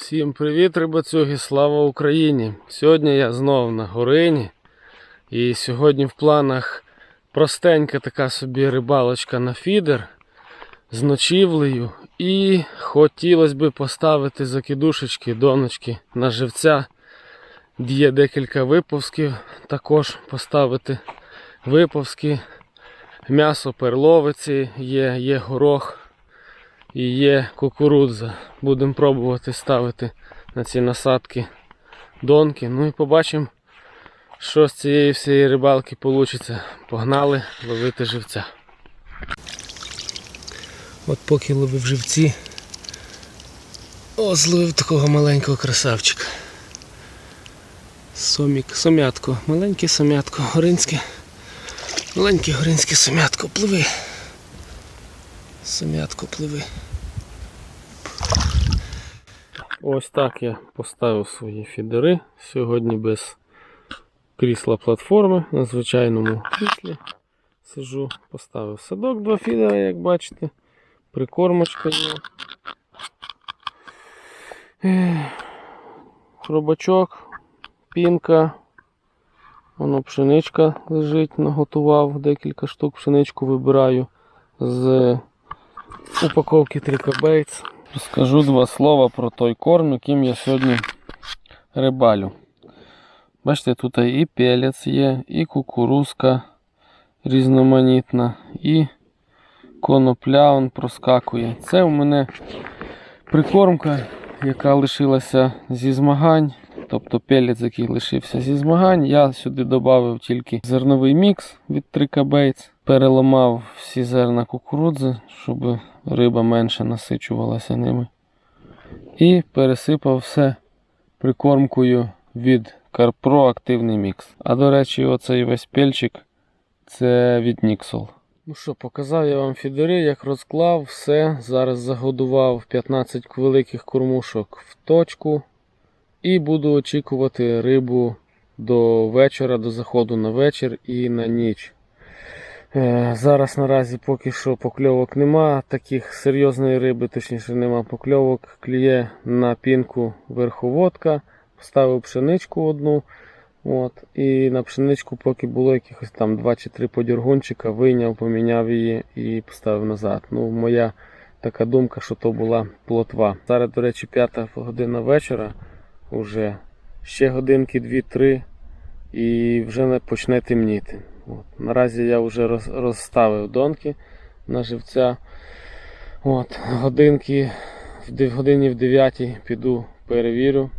Всім привіт, рибацюги, слава Україні! Сьогодні я знов на горині. І сьогодні в планах простенька така собі рибалочка на фідер з ночівлею. І хотілося б поставити закидушечки, доночки на живця. Є декілька виповзків, також поставити виповзки, м'ясо перловиці, є, є горох і є кукурудза. Будемо пробувати ставити на ці насадки донки. Ну і побачимо, що з цієї всієї рибалки вийде. Погнали ловити живця. От поки ловив живці, о, зловив такого маленького красавчика. Сомік, сомятко, маленьке сомятко, горинське. Маленьке горинське сомятко, пливи. Сомятко пливи. Ось так я поставив свої фідери. Сьогодні без крісла платформи на звичайному кріслі сижу. Поставив садок два фідера, як бачите. Прикормочка є. Хробачок, пінка. Воно пшеничка лежить, наготував декілька штук. Пшеничку вибираю з упаковки Трикобейтс. Розкажу два слова про той корм, яким я сьогодні рибалю. Бачите, тут і пелець є, і кукурузка різноманітна, і конопля он проскакує. Це у мене прикормка, яка лишилася зі змагань. Тобто пелець, який лишився зі змагань. Я сюди додав тільки зерновий мікс від Трикабейтс. Переламав всі зерна кукурудзи, щоб риба менше насичувалася ними. І пересипав все прикормкою від Карпро активний мікс. А до речі, оцей весь пельчик це від Ніксол. Ну що, показав я вам фідери, як розклав, все. Зараз загодував 15 великих кормушок в точку. І буду очікувати рибу до вечора, до заходу на вечір і на ніч. Е, Зараз наразі поки що покльовок нема, таких серйозної риби, точніше нема покльовок. Клює на пінку верховодка, поставив пшеничку одну. От, І на пшеничку, поки було якихось там 2 чи 3 подіргунчика, вийняв, поміняв її і поставив назад. Ну, Моя така думка, що то була плотва. Зараз, до речі, 5 година вечора. Уже ще годинки 2-3 і вже почне темніти. От. Наразі я вже роз, розставив донки на живця. От. Годинки в годині в 9 піду перевірю.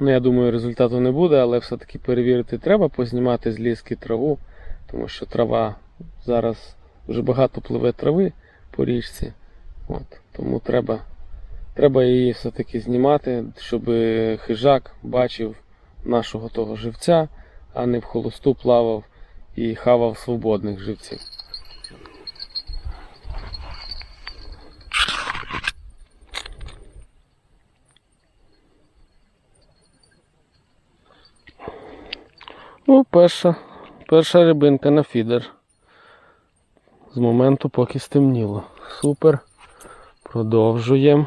Ну, я думаю, результату не буде, але все-таки перевірити треба, познімати з ліски траву, тому що трава зараз вже багато пливе трави по річці. От. Тому треба Треба її все-таки знімати, щоб хижак бачив нашого того живця, а не в холосту плавав і хавав свободних живців. Ну, перша, перша рибинка на фідер. З моменту, поки стемніло. Супер. Продовжуємо.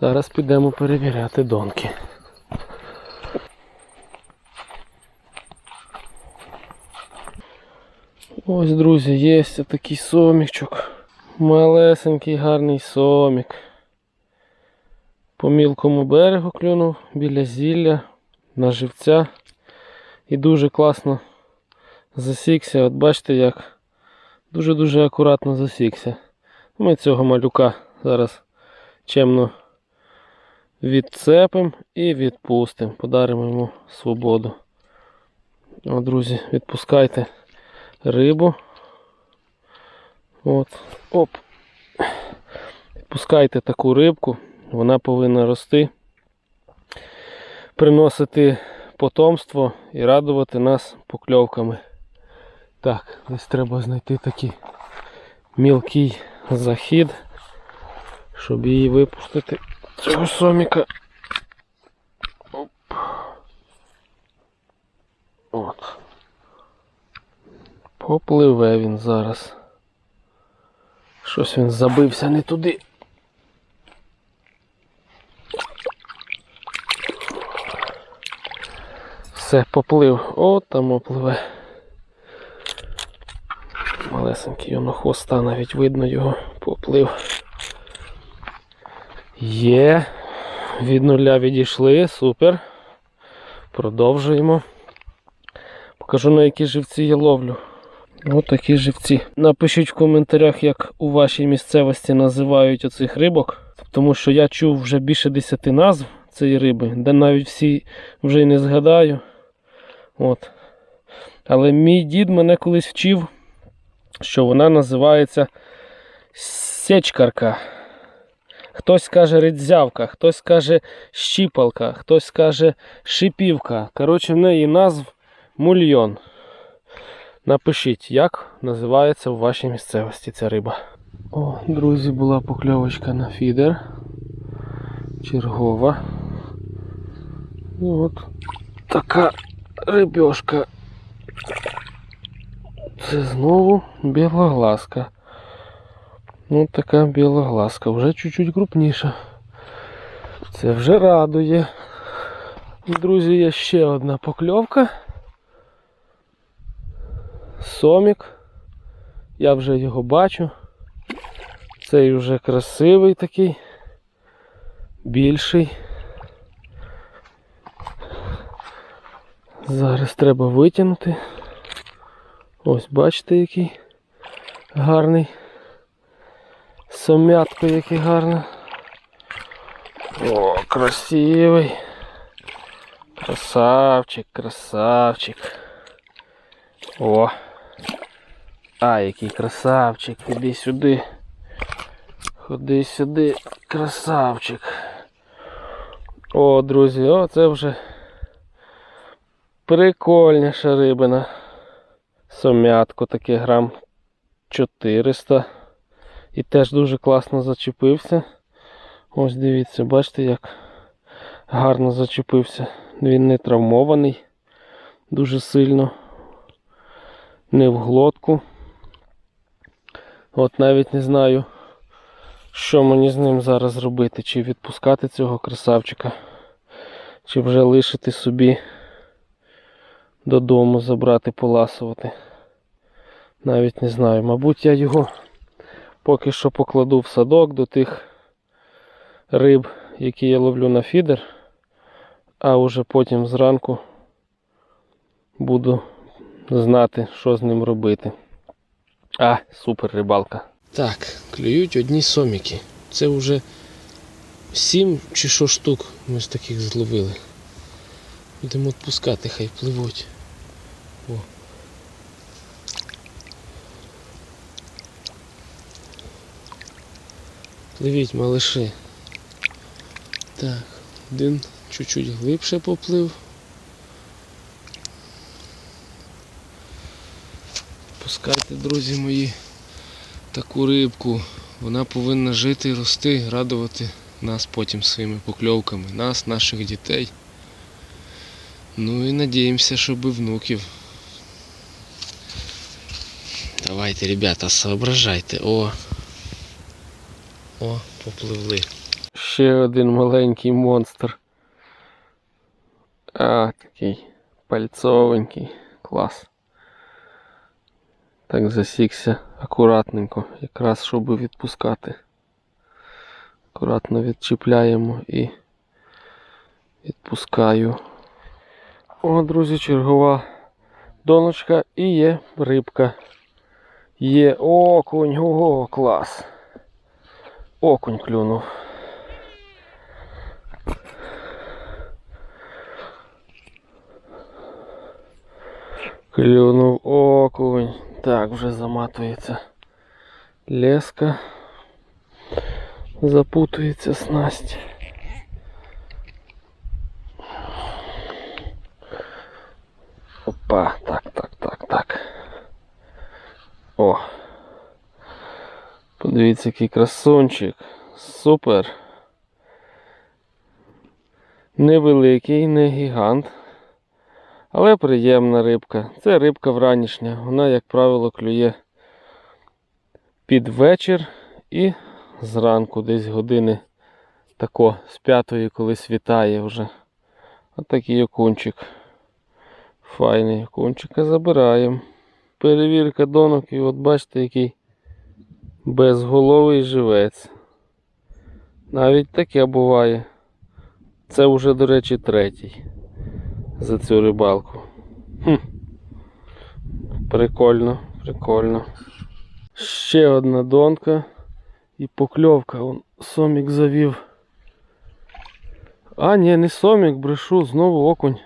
Зараз підемо перевіряти донки. Ось, друзі, є такий сомічок. Малесенький гарний сомік. По мілкому берегу клюнув біля зілля на живця. І дуже класно засікся. От бачите як дуже-дуже акуратно засікся. Ми цього малюка зараз чемно відцепимо і відпустимо. Подаримо йому свободу. О, друзі, відпускайте рибу. От. Оп. Відпускайте таку рибку, вона повинна рости, приносити потомство і радувати нас покльовками. Так, десь треба знайти такий мілкий захід, щоб її випустити цього соміка. Оп. От. Попливе він зараз. Щось він забився не туди. Все, поплив. О, там опливе. Малесенький воно хвоста, навіть видно його, поплив. Є, від нуля відійшли, супер. Продовжуємо. Покажу на які живці я ловлю. Ось такі живці. Напишіть в коментарях, як у вашій місцевості називають оцих рибок. Тому що я чув вже більше 10 назв цієї риби, де навіть всі вже й не згадаю. От. Але мій дід мене колись вчив, що вона називається сечкарка. Хтось каже ридзявка, хтось каже щіпалка, хтось каже шипівка. Коротше, в неї назв мульйон. Напишіть, як називається в вашій місцевості ця риба. О, друзі, була покльовочка на фідер. Чергова. І от така рибьошка. Це знову білоглазка. Ну, така білоглазка, вже чуть-чуть крупніша. Це вже радує. Друзі, є ще одна покльовка. Сомік. Я вже його бачу. Цей вже красивий такий, більший. Зараз треба витягнути. Ось бачите, який гарний. Сомятко який гарне. О, красивий. Красавчик, красавчик. О. А, який красавчик. Іди сюди. Ходи сюди, красавчик. О, друзі, о, це вже прикольніша рибина. Сомятко таке грам 400. І теж дуже класно зачепився. Ось дивіться, бачите, як гарно зачепився. Він не травмований дуже сильно. Не в глотку. От навіть не знаю, що мені з ним зараз робити. Чи відпускати цього красавчика, чи вже лишити собі додому забрати, поласувати. Навіть не знаю. Мабуть, я його поки що покладу в садок до тих риб, які я ловлю на фідер, а вже потім зранку буду знати, що з ним робити. А, супер рибалка. Так, клюють одні соміки. Це вже сім чи що штук ми з таких зловили. Будемо відпускати, хай пливуть. О. Пливіть, малиші. Так, один чуть-чуть глибше поплив. Пускайте, друзі мої, таку рибку. Вона повинна жити, рости, радувати нас потім своїми покльовками, нас, наших дітей. Ну і надіємося, щоб і внуків. Давайте, ребята, соображайте. О! О, попливли. Ще один маленький монстр. А, такий пальцовенький. Клас. Так засікся акуратненько, якраз щоб відпускати. Акуратно відчіпляємо і відпускаю. О, друзі, чергова доночка і є рибка. Є окунь, ого, клас. Окунь клюнув. Клюнув окунь. Так, вже заматується леска. Запутується снасть. Опа, так, так, так, так. О. Подивіться, який красунчик. Супер. Невеликий, не гігант. Але приємна рибка. Це рибка вранішня. Вона, як правило, клює під вечір і зранку, десь години тако з п'ятої, коли світає вже. Отакий окунчик. Файний кончика забираємо. Перевірка донок і от бачите, який безголовий живець. Навіть таке буває. Це вже, до речі, третій за цю рибалку. Хм. Прикольно, прикольно. Ще одна донка і покльовка. Вон сомік завів. А, ні, не сомік, брешу, знову окунь.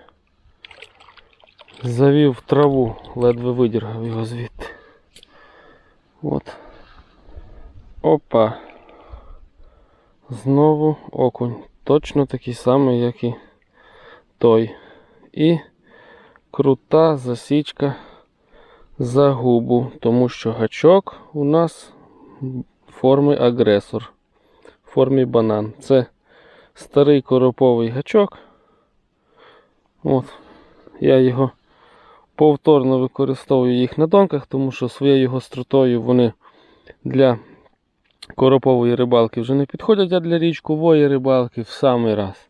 Завів в траву, ледве видіргав його звідти. От. Опа. Знову окунь. Точно такий самий, як і той. І крута засічка за губу, тому що гачок у нас форми агресор. В формі банан. Це старий короповий гачок. От. Я його повторно використовую їх на донках, тому що своєю гостротою вони для коропової рибалки вже не підходять, а для річкової рибалки в самий раз.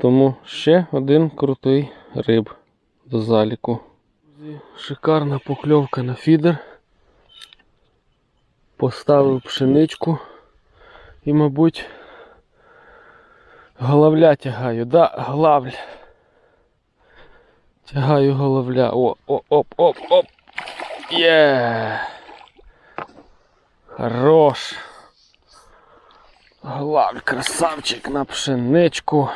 Тому ще один крутий риб до заліку. Шикарна покльовка на фідер. Поставив пшеничку і, мабуть, головля тягаю. Да, главль. Тягаю головля. О, о, оп, оп, оп. Є. Хорош. Главль, красавчик на пшеничку.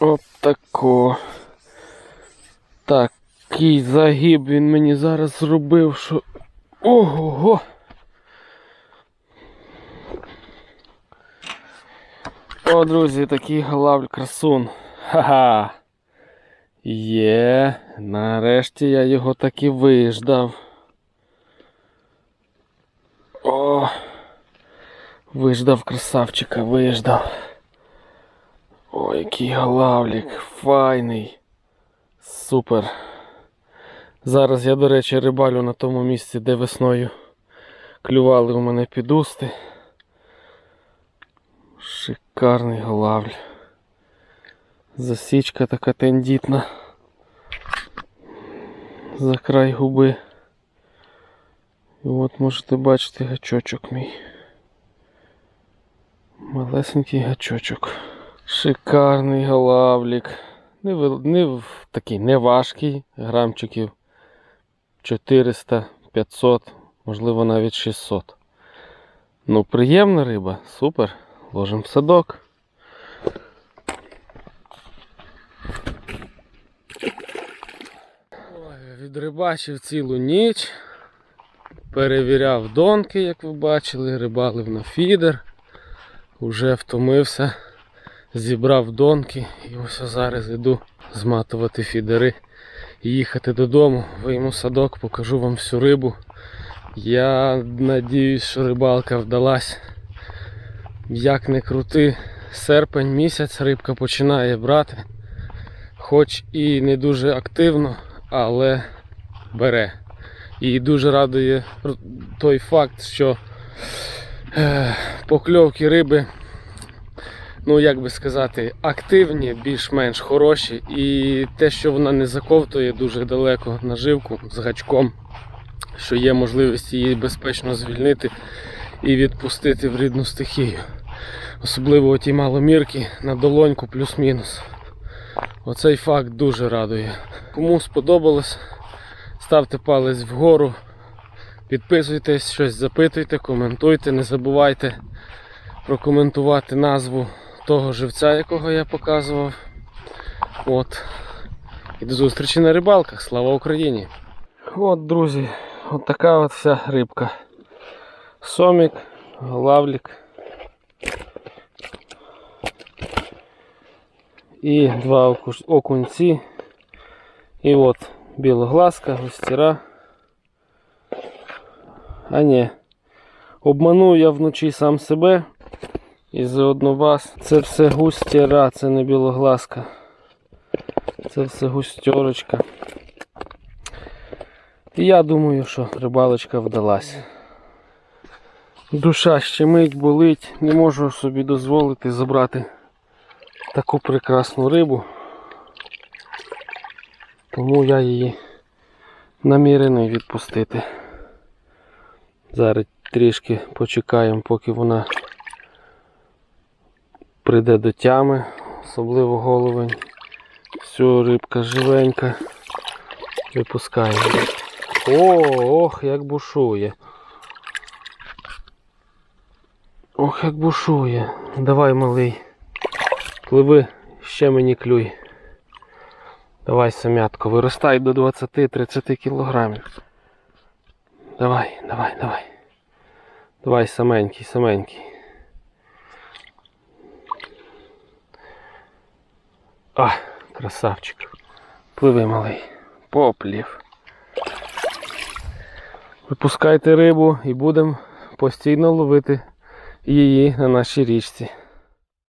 От тако. Такий загиб він мені зараз зробив, що. Ого-го! О, друзі, такий главль красун. Ха-ха. Є, нарешті я його таки виждав. О! Виждав красавчика, виждав. Ой, який главлік, файний. Супер. Зараз я, до речі, рибалю на тому місці, де весною клювали у мене підусти. Шикарний главль. Засічка така тендітна. За край губи. І от можете бачити гачочок мій. Малесенький гачочок. Шикарний главлік. Не, не такий не важкий, грамчиків 400, 500, можливо навіть 600. Ну, приємна риба, супер. Ложимо в садок. Відрибачив цілу ніч. Перевіряв донки, як ви бачили, рибалив на фідер. Уже втомився, зібрав донки і ось зараз іду зматувати фідери і їхати додому. Вийму садок, покажу вам всю рибу. Я надіюсь, що рибалка вдалась. Як не крути, серпень місяць рибка починає брати. Хоч і не дуже активно, але бере. І дуже радує той факт, що покльовки риби, ну як би сказати, активні, більш-менш хороші. І те, що вона не заковтує дуже далеко наживку з гачком, що є можливість її безпечно звільнити і відпустити в рідну стихію. Особливо ті маломірки на долоньку плюс-мінус. Оцей факт дуже радує. Кому сподобалось, ставте палець вгору, підписуйтесь, щось запитуйте, коментуйте, не забувайте прокоментувати назву того живця, якого я показував. От. І до зустрічі на рибалках. Слава Україні! От, друзі, от така от вся рибка. Сомік, главлік. І два окунці. І от білоглазка, густіра. А ні. Обманув я вночі сам себе і заодно вас. Це все густіра, це не білоглазка. Це все густьорочка. І я думаю, що рибалочка вдалась. Душа щемить, болить, не можу собі дозволити забрати таку прекрасну рибу. Тому я її намірений відпустити. Зараз трішки почекаємо, поки вона прийде до тями, особливо головень. Все, рибка живенька. Випускаємо. О, ох, як бушує. Ох, як бушує. Давай, малий. Пливи, ще мені клюй. Давай, самятко, виростай до 20-30 кілограмів. Давай, давай, давай. Давай, саменький, саменький. А, красавчик. Пливи, малий. Поплів. Випускайте рибу і будемо постійно ловити її на нашій річці.